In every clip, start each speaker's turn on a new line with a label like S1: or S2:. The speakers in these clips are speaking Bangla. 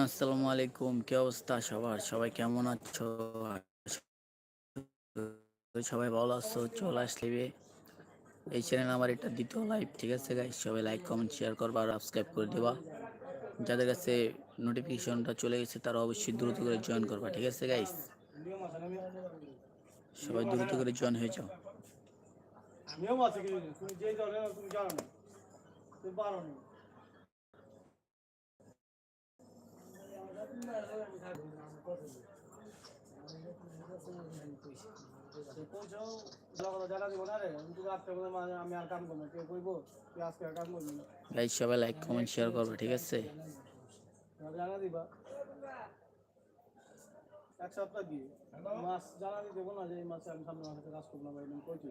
S1: আসসালামু আলাইকুম। কি অবস্থা সবার? সবাই কেমন আছো? সবাই ভালো আছো। চলে আসলে এই চ্যানেল আমার এটা দ্বিতীয় লাইভ ঠিক আছে গাইস সবাই লাইক কমেন্ট শেয়ার করবা আর সাবস্ক্রাইব করে দেবা। যাদের কাছে নোটিফিকেশনটা চলে গেছে, তারা অবশ্যই দ্রুত করে জয়েন করবা, ঠিক আছে গাইস সবাই দ্রুত করে জয়েন হয়ে যাও।
S2: নিয়ম আছে তুমি যে তুমি জানো তুমি পারো না।
S1: গাইস সবাই লাইক কমেন্ট শেয়ার করবে, ঠিক আছে?
S2: জানা দিবা এক সপ্তাহ দিয়ে মাস জানা দেবো না যে এই মাসে আমি সামনে মাসে কাজ করব না বা এরকম কইছি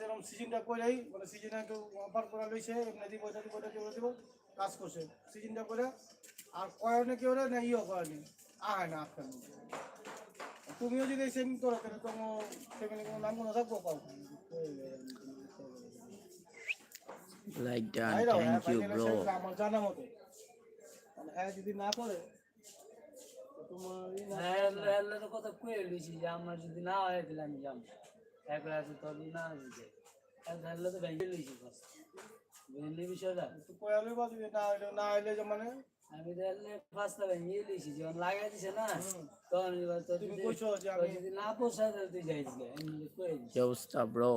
S2: যেরকম সিজনটা করেই মানে সিজনে অফার করে লইছে এমনি দিব এটা দিব এটা দিব দিব কাজ করছে। সিজনটা করে আর কয়নে কেউ না ইও করেনি আয় না তুমিও যদি সেম করো তাহলে তোমার সেখানে কোনো নাম কোনো থাকব পাও।
S1: লাইক ডান
S2: হ্যাঁ
S1: থ্যাংক ইউ ব্রো
S2: আমার জানা মতো। মানে হ্যাঁ যদি না করে তোমার
S3: তো কথা কয়ে লইছি যে আমার যদি না হয় তাহলে আমি যাব। একলা আছে তোর না হইছে হেললে তো ভেঙে লইছি বুঝলি বিষয়টা?
S2: তো কয়া লইবা না হইলে না হইলে যে মানে?
S3: আমি তো হেললে ফার্স্টটা লইছি যখন লাগাই দিছে না তখন
S2: তুমি কইছো যে আমি
S3: যদি না পোষায় তাহলে তুই যাইছিলি আমি কয়ে
S1: কি অবস্থা ব্রো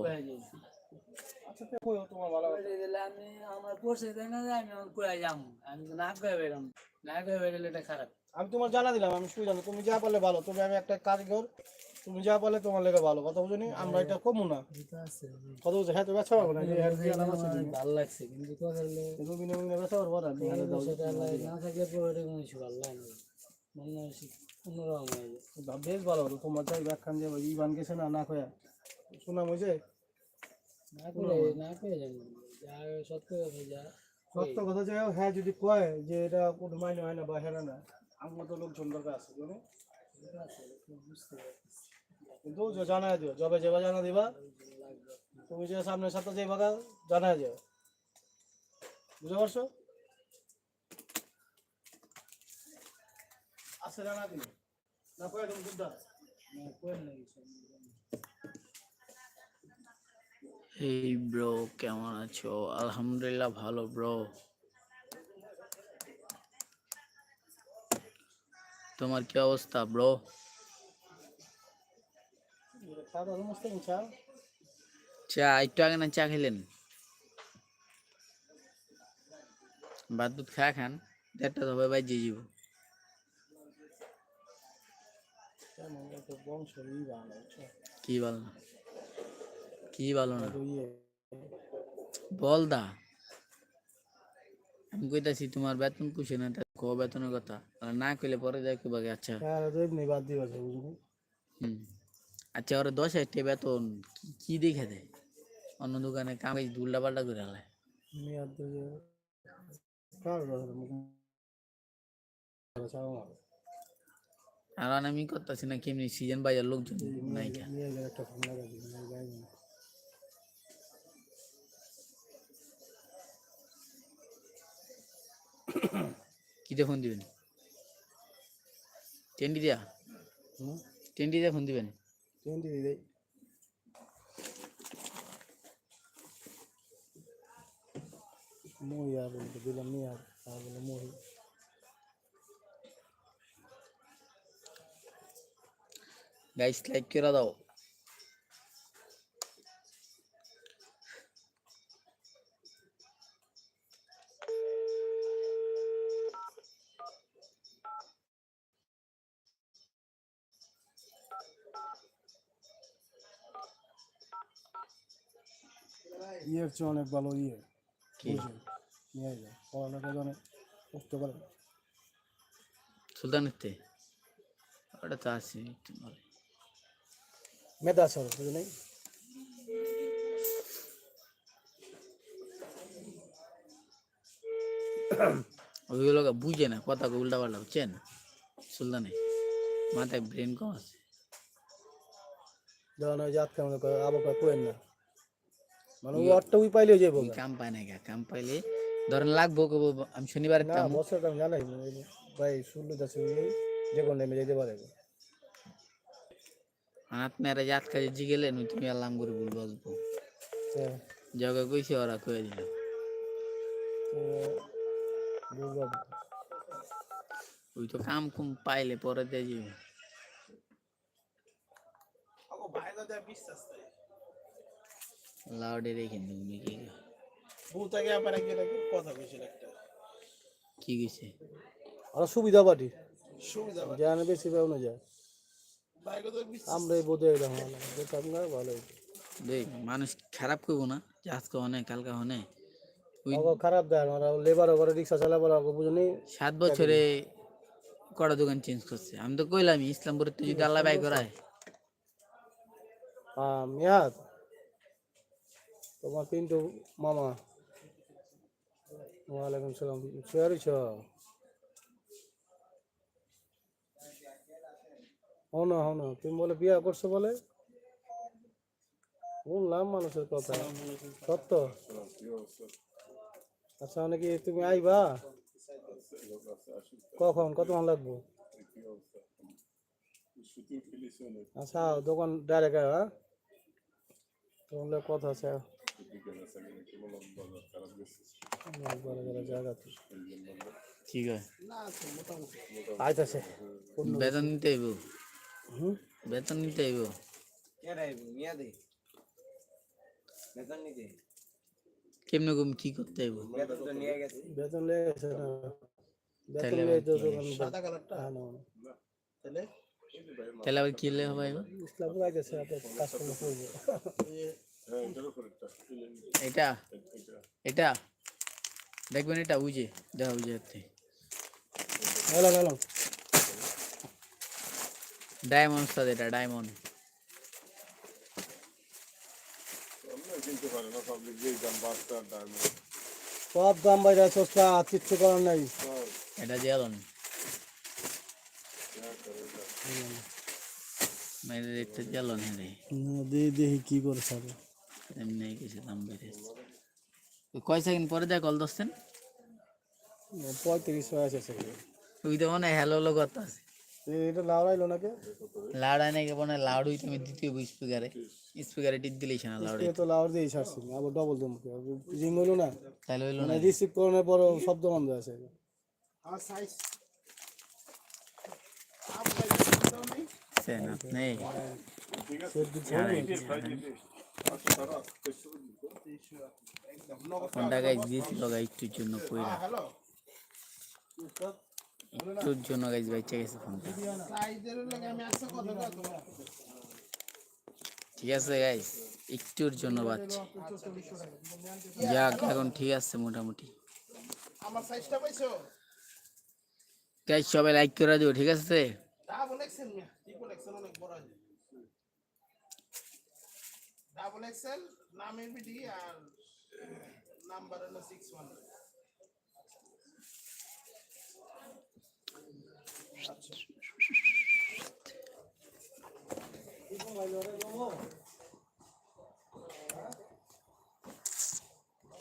S2: আচ্ছা তো তোমার ভালো
S3: দিলে আমি আমার পোষে দেয় না আমি আমার কয়ে যাব আমি তো না কয়ে বেরোম। না কয়ে বেরোলে এটা খারাপ।
S2: আমি তোমার জানা দিলাম আমি শুই জানো। তুমি যা পারলে ভালো। তুমি আমি একটা কাজ কারিগর তুমি যা পারলে তোমার লেগে ভালো। কথা বুঝনি আমরা এটা কমু না। কথা বুঝছ হ্যাঁ তো ব্যবসা পারব না।
S3: ভালো লাগছে কিন্তু কথা হলে
S2: বিনা ব্যবসা পারব না
S3: থাকলে পরে কোনো কিছু ভালো লাগে না। মনে হয় অন্যরকম হয়ে যায়।
S2: বেশ ভালো হলো। তোমার চাই ব্যাখ্যান যে ই বান গেছে না না কয়া। শোনাম হয়েছে?
S3: না করে না করে যাব। যা সত্য হয়ে যা
S2: সত্য কথা যে হ্যাঁ যদি কয় যে এটা কোনো মাইনে হয় না বা হ্যাঁ না আমার মতো লোকজন দরকার আছে বুঝলি? কিন্তু জানাই দিও। যবে যেবা জানা দিবা তুমি যে সামনের সপ্তাহে যে বাগা জানাই দিও। বুঝতে পারছ? আচ্ছা জানা দিও। না কয়ে তুমি
S3: না লাগিয়েছে
S1: এই ব্রো কেমন আছো? আলহামদুলিল্লাহ ভালো ব্রো। তোমার কি অবস্থা ব্রো?
S2: চা
S1: একটু আগে না চা খেলেন? ভাত দুধ খা খান দেড়টা তবে বাই যে যাব
S2: কেমন তো বংশ ই ভালো
S1: কি বল না? কি বলো না? বল দা। আমি কইতাছি তোমার বেতন কুছে না? কো বেতনের কথা। আর না কইলে পরে যাই কইবা আচ্ছা।
S2: হ্যাঁ বাদ দিবা
S1: হুম। আচ্ছা ওরা দশ হাজার টাকা বেতন কি- দেখে দেয়? অন্য দোকানে কাম কাজ উল্টা পাল্টা করে
S2: না
S1: আর আমি করতেছি না কেমনি সিজন বাজার লোকজন নাই কিতে ফোন দিবেন? টেন্ডি দিয়া? টেন্ডি দিয়া ফোন দিবেন?
S2: ট্রেন দিয়ে দেই মই আর বলতে দিলাম নি আর আর বলে মই
S1: গাইস
S2: চেয়ে অনেক ভালো ইয়ে
S1: কি?
S2: বুঝলি? নিয়ে যায় পড়ালেখা জানে বুঝতে পারেন
S1: সুলতানেতে ওটা তো আছে
S2: মেধা আছে আমার,
S1: ওইগুলো বুঝে না কথা উল্টা পাল্টা বুঝছেন? সুলতানে মাথায় ব্রেন কম আছে।
S2: যখন ওই জাত কেমন করে আবার কয় কোয়েন না। মানে ওই অটটা উই পাইলে যাব
S1: কাম পায় না গা কাম পাইলে ধরেন লাগবো কবো আমি শনিবারে
S2: না বছর কাম জানাই ভাই শুনলে যাচ্ছে যে কোনো নেমে যেতে পারে।
S1: আপনারা জাত কাজে জি গেলেন ওই তুমি আল্লাহ করে ভুল বসবো
S2: হ্যাঁ।
S1: জগা কইছে ওরা কয়ে দিল। ওই তো কাম কুম পাইলে পরে দিয়ে যাবে লাউডে রেখে তুমি কি
S2: ভূতাকে আবার একজন কথা বলছিল একটা।
S1: কি গেছে
S2: আর সুবিধা পাটি সুবিধা জানে বেশি পাও না যায়। আমরা এই এটা হলো যেতাম না। ভালো
S1: দেখ মানুষ খারাপ করব না যে আজকে অনেক কালকে হনে। ওই
S2: ওকে খারাপ দেয় ওরা লেবারও করে রিক্সা চালাবার ওকে বুঝনি
S1: সাত বছরে কটা দোকান চেঞ্জ করছে। আমি তো কইলাম ইসলামপুরে তুই যদি আল্লাহ বাই করায়।
S2: হ্যাঁ মেয়াদ? তোমার পিন্টু মামা। ওয়ালাইকুম সালাম। শুয়ারিছ হন হন তুমি বলে বিয়া করছ বলে? শুনলাম মানুষের কথা। সত্য? আচ্ছা মানে কি তুমি আইবা? কখন? কতক্ষণ লাগবো? আচ্ছা দোকান ডাইরেক্ট হ্যাঁ? তোমার কথা আছে।
S1: ঠিক আছে
S2: আইতাছে
S1: বেতন নিতে আইব বেতন নিতে আইব কেমনে কম কি করতে আইব
S2: বেতন গেছে বেতন
S1: তাহলে আবার কি?
S2: সাদা কালারটা
S1: তাহলে? আবার কি লে হবে
S2: ইসলামপুর আইতাছে
S1: এটা। এটা? দেখবেন এটা বুঝে দেখা বুঝে যাচ্ছে
S2: হ্যালো হ্যালো
S1: ডায়মন্ড সাথে এটা ডায়মন্ড।
S2: সব দাম বাইরে সস্তা কিচ্ছু করার নাই।
S1: এটা জেলন মেরে দেখতে জেলন হ্যাঁ
S2: দেখি কি করে সাবে
S1: এমনি কিছু দাম বেড়েছে। কয় সেকেন্ড পরে যা কল দোসছেন
S2: পঁয়ত্রিশ আছে
S1: ওই তো মনে হয় হ্যালো হ্যালো কথা আছে
S2: এটা লাউড়াইলো নাকি?
S1: লাউড আয় নাকি মনে লাউড হইতে আমি দ্বিতীয় স্পিকারে স্পিকারে টিপ দিলেই না লাউড
S2: এ তো লাউড় দিয়ে ছাড়ছি আবার ডবল দিম রিং না?
S1: তাহলে হইল না।
S2: মানে রিসিভ করানোর পর শব্দ বন্ধ আছে।
S1: সেন আপনি? ফোনটা গাইজ জন্য জন্য ফোনটা ঠিক আছে গাইজ একটুর জন্য বাচ্চা যাক এখন ঠিক আছে, মোটামুটি। সবাই লাইক করে দিও, ঠিক আছে?
S4: অনেক বড় আছে ডাবল এক্সেল নামের বিডি আর নাম্বার হলো সিক্স ওয়ান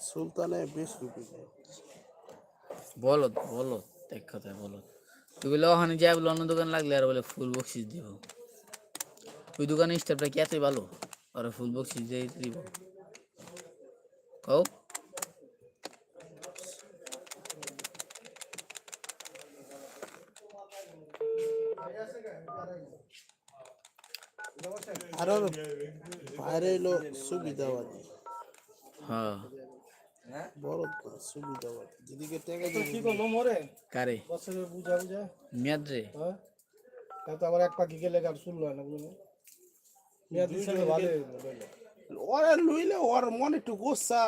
S4: সুলতানে বেশ রুপি
S1: বলো বলো এক কথায় বলো। তুই বলে ওখানে যাই বলে অন্য দোকান লাগলে আর বলে ফুল বক্সিস দিব। ওই দোকানের স্টাফটা কি এতই ভালো? আর ফুল বক্সিস দিয়ে দিব কও
S4: আরও বাইরে এলো সুবিধাবাদী।
S1: হ্যাঁ।
S4: বড় তো সুবিধাবাদী। যেদিকে টাকা
S2: কি করব মরে?
S1: কারে?
S2: বছরে বুঝা বুঝা?
S1: মেয়াদ রে
S2: হ্যাঁ? তা তো আবার এক পাখি গেলে আর শুনলো না বুঝলি?
S4: ওরা লইলে ওর মনে একটু গোসা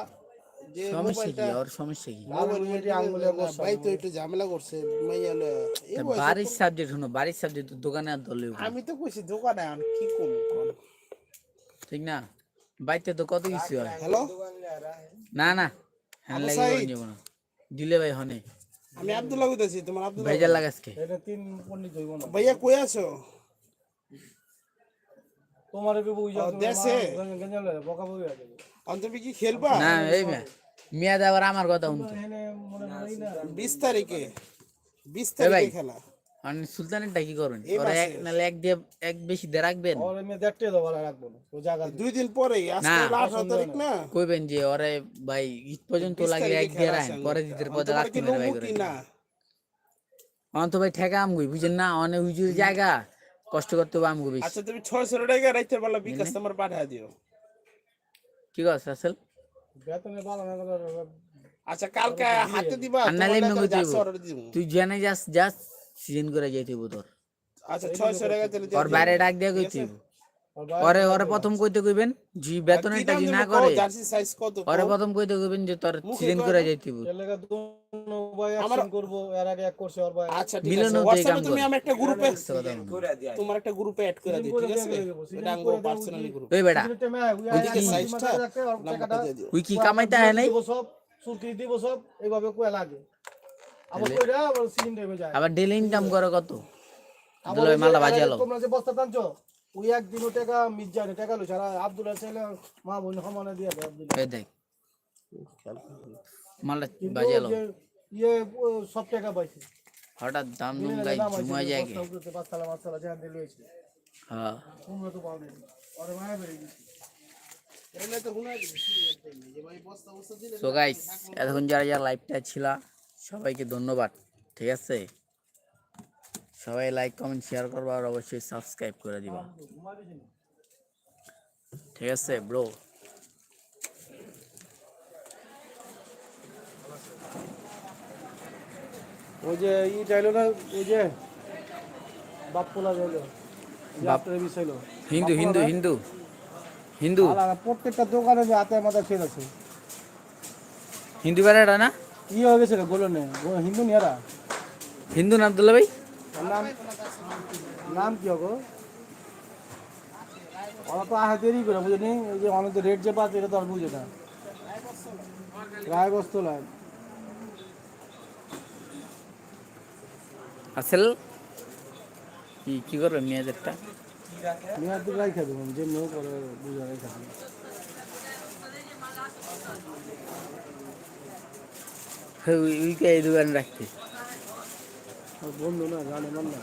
S4: যে মোবাইলটা
S1: ওর সমস্যা কি?
S2: আঙুলে আঙুলে
S4: ভাই তো একটু ঝামেলা করছে মাইয়া লয়া। এই
S1: তা
S4: বয়সে
S1: বাড়ির সাবজেক্ট শুনো বাড়ির সাবজেক্ট দোকানে আর ধরলে
S4: আমি তো কইছি দোকানে আন কি করব?
S1: ঠিক না? বাড়িতে তো কত কিছু হয়?
S4: হ্যালো?
S1: না না হ্যাঁ যাব না। দিলে ভাই হনে।
S4: আমি আব্দুল্লাহ কইতাছি তোমার আব্দুল্লাহ
S1: লাগাসকে।
S2: এটা তিন হইব না।
S4: ভাইয়া কই আছো?
S2: তোমার কে বুঝা
S4: দেশে?
S2: গেঞ্জাল বকা
S4: অন্তবি কি খেলবা?
S1: না এই মিয়া মিয়া দা আবার আমার কথা শুনতো
S2: এখানে মনে হয় না।
S4: বিশ তারিখে বিশ
S1: এ ভাই।
S4: তারিখে খেলা।
S1: আপনি সুলতানেরটা কি করেন ওরা এক নালে এক দিয়ে এক বেশি দিয়ে রাখবেন?
S2: আর আমি দেখতে দাও রাখব না ও জায়গা
S4: দুই দিন পরে আজকে
S1: না।
S4: হলো আঠারো তারিখ না।
S1: কইবেন যে ওরে ভাই ঈদ পর্যন্ত লাগে এক দিয়ে রাখেন পরে
S4: অন্ত
S1: পরে রাখতে মেরে ভাই করে। অন্ত ভাই ঠেকা আমগুই বুঝেন না? অনেক উজুর জায়গা। কষ্ট করতে হবে আমগু বেশি।
S4: আচ্ছা তুমি ছয়শো টাকা রাইতের বেলা বিকাশ তোমার পাঠা দিও।
S1: কি কথা আসল
S2: বেতনে ভালো না কথা
S4: আচ্ছা কালকে হাতে দিবা
S1: আর নাহলে এমনি
S4: তোমার
S1: কইতে
S4: যাচ্ছে
S1: হইবো।
S4: order দিবো।
S1: তুই জেনে যাস যাস সিজন করে যাইতে হইব তোর।
S4: আচ্ছা ছয়শো টাকা তাহলে দিয়ে
S1: ওর
S4: দিও।
S1: বাইরে ডাক দিয়ে কইতে হইব
S2: আর ভাই
S1: পরে ওরে প্রথম কইতে কইবেন জি
S4: আর
S1: বেতনেরটা
S4: কি
S1: জি না করে ওরে প্রথম কইতে কইবেন যে তোর সিজন করে
S4: না?
S1: যাইতে হইব।
S2: এর লাগা দোনো ভাই
S4: আমার-
S2: অ্যাকশন এর আগে এক করছে ওর ভাই
S4: আচ্ছা ঠিক আছে। হোয়াটসঅ্যাপে তুমি
S1: করে।
S4: একটা গ্রুপে তোমার একটা গ্রুপে অ্যাড করে দিই ঠিক আছে? এটা আঙ্গো পার্সোনালি গ্রুপ
S1: ওই বেটা
S4: ওইদিকে সাইজটা নাম্বারটা দিয়ে দিও।
S1: উই কি কামাইতে আয় নাই?
S2: সব সুরকি দিব সব এইভাবে কয় লাগে। আবার কইরা আবার সিজন টাইমে যায়।
S1: আবার ডেলি ইনকাম করে কত?
S2: আবার
S1: মালা
S2: এর
S1: বাজে
S2: তোমরা যে বস্তা টানছো ওই একদিনও টাকা না টাকা লইছে। আর আব্দুল্লাহ চাইলে মা বোন সমানে দিয়ে দেয় আব্দুল্লাহ
S1: এই দেখ। মালটা বাজে
S2: ইয়ে সব টাকা পাইছে।
S1: হঠাৎ দাম দুম গাই জুমাই যায়
S2: পাঁচতলা পাঁচতলা লইছে।
S1: হ্যাঁ।
S2: তোমরা তো ওরে মায়া বেড়ে গেছে।
S4: তো হুনা দিবি যে ভাই বস্তা বস্তা দিলে
S1: সো গাইস এতক্ষণ যারা যারা লাইভটা ছিল সবাইকে ধন্যবাদ। ঠিক আছে? সবাই লাইক কমেন্ট শেয়ার করবা আর অবশ্যই সাবস্ক্রাইব করে দিবা। ঠিক আছে ব্রো
S2: ওই যে ই চাইলো না ওই যে বাপপোলা চাইলো
S1: হিন্দু হিন্দু হিন্দু। হিন্দু।
S2: প্রত্যেকটা দোকানে যে হাতে মাথায় ফের আছে।
S1: হিন্দু বেড়াটা না?
S2: ই হয়ে গেছে রে বলো না ও হিন্দু নিয়ারা।
S1: হিন্দু না আব্দুল্লা ভাই?
S2: নাম নাম কি হবে ওরা তো আহা দেরি করে বুঝে নি ওই যে আমাদের রেট যে পাচ্ছে এটা তো আর বুঝে না। রায় বস্তু লাইন
S1: আসল কি কি করবে মেয়েদেরটা?
S2: মেয়াদ দিকে রাই খাবি যে মেয়ে করে বুঝে রাই খাবি
S1: উইকে এই দোকান রাখতে
S2: আর বন্ধু না জানে মান না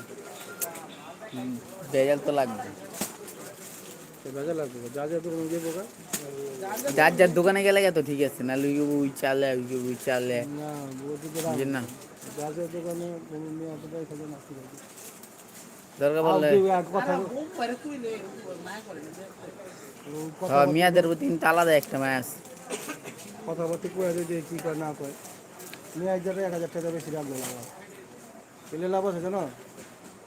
S1: হুম, বেজাল তো লাগবে।
S2: সে বেজা লাগবে যা যা দোকানে যে বোকা
S1: যার যার দোকানে গেলে তো ঠিক আছে না লুইকে উই চালে উইকে উই চালে
S2: না বলতে তো
S1: বুঝেন না
S2: যা যা দোকানে মেয়ে তো রাই খাবে না? কি করবে?
S1: দরকার
S2: আর
S1: বললে
S2: তুই আর কথা
S4: উপরে তুইলে না করে
S2: কথা
S1: হ্যাঁ, মেয়াদের প্রতি কিন্তু আলাদা একটা ম্যাচ
S2: কথাবার্তা কয়ে যদি কি করে না কয়। মেয়ে এক জায়গায় এক হাজার টাকা বেশি রাখবে লাভ এলে লাভ আছে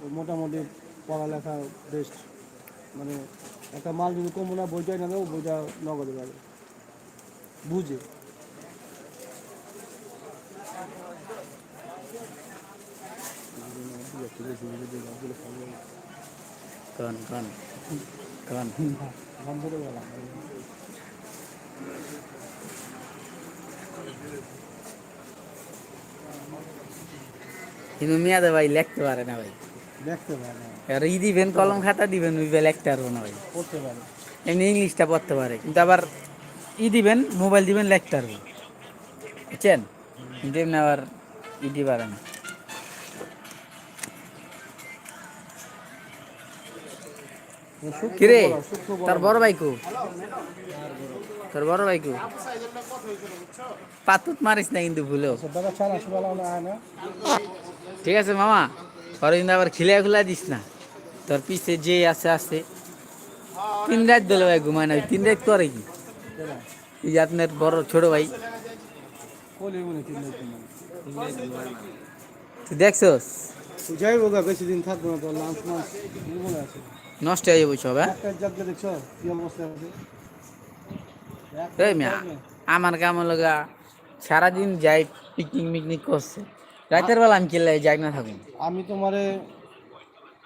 S2: ওই মোটামুটি পড়ালেখা বেস্ট মানে একটা মাল যদি কম না বইটাই না দেবো বইটা নগদে পাবে বুঝে?
S1: কন কন কন।
S2: ধান ধরে গেলাম।
S1: কিন্তু মেয়াদে ভাই লিখতে পারে না ভাই।
S2: দেখতে পারে না।
S1: আর ই দিবেন কলম খাতা দিবেন ওই লিখতে পারব না ভাই।
S2: পড়তে পারে।
S1: এমনি ইংলিশটা পড়তে পারে কিন্তু আবার ই দিবেন মোবাইল দিবেন লিখতে পারব। বুঝছেন? কিন্তু এমনি আবার ই দিতে পারে না। কিরে। তোর বড় ভাই কো তোর বড় ভাই কো পাতুত মারিস না কিন্তু ভুলেও। ঠিক আছে মামা। পরে কিন্তু আবার খিলে খুলা দিস না। তোর পিছে যে আছে আছে। তিন রাত দিল ভাই ঘুমায় না তিন রাত করে কি?
S2: কেনা
S1: এই যে আপনার বড় ছোট ভাই। তুই দেখছস?
S2: যাই বোকা বেশি দিন থাকব না তো লাঞ্চ মাঞ্চ
S1: নষ্ট হয়ে যাব সব হ্যাঁ? আমার কাম লগা সারাদিন যাই পিকনিক মিকনিক করছে। রাতের বেলা আমি কেলে যাই না থাকুন।
S2: আমি তোমারে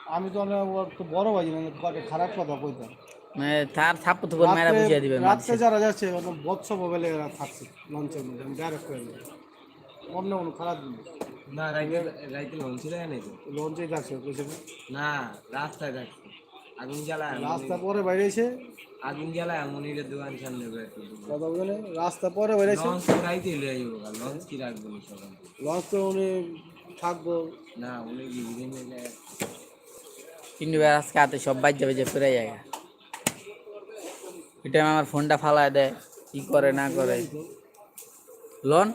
S2: আমি তো অনেক বড়- তো বড় ভাই মানে কটা খারাপ কথা কইতাম
S1: মানে তার থাপ্পু তো মেরা বুঝিয়ে দিবে
S2: রাত্রে যারা যাচ্ছে ওটা বৎস মোবাইলে এরা থাকছে লঞ্চের মধ্যে আমি ডাইরেক্ট করে দিই অন্য কোনো খারাপ জিনিস।
S3: না রাইতে রাইতে লঞ্চ ছিল নাই তো
S2: লঞ্চেই থাকছে কইছে না।
S3: না রাস্তায় থাকছে আগুন জ্বালায়।
S2: রাস্তা পরে বাইরে এসে
S3: আগুন জ্বালায় মনিরের দোকান সামনে করে
S2: বলে রাস্তা পরে
S3: লঞ্চ তো রাইতে লয়ে যাব লঞ্চ কি রাখব সকাল
S2: লঞ্চ তো উনি থাকব।
S3: না উনি বিভিন্ন
S1: কিন্তু আজকে হাতে সব বাজে ফিরে যায় এটা আমার ফোনটা ফালায় দেয় কি করে না করে। লোন।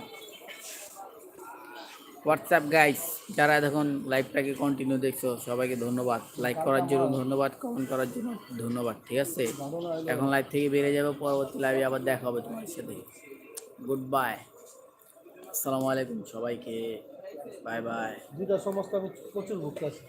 S1: হোয়াটসঅ্যাপ গাইস যারা দেখুন লাইভটাকে কন্টিনিউ দেখছ, সবাইকে ধন্যবাদ। লাইক করার জন্য ধন্যবাদ কমেন্ট করার জন্য ধন্যবাদ, ঠিক আছে? এখন লাইভ থেকে বেরিয়ে যাবে, পরবর্তী লাইভে আবার দেখা হবে তোমার সাথে। গুড বাই আসসালামু আলাইকুম সবাইকে। বাই বাই
S2: দুটা সমস্ত আমি প্রচুর ভুগতে আছি।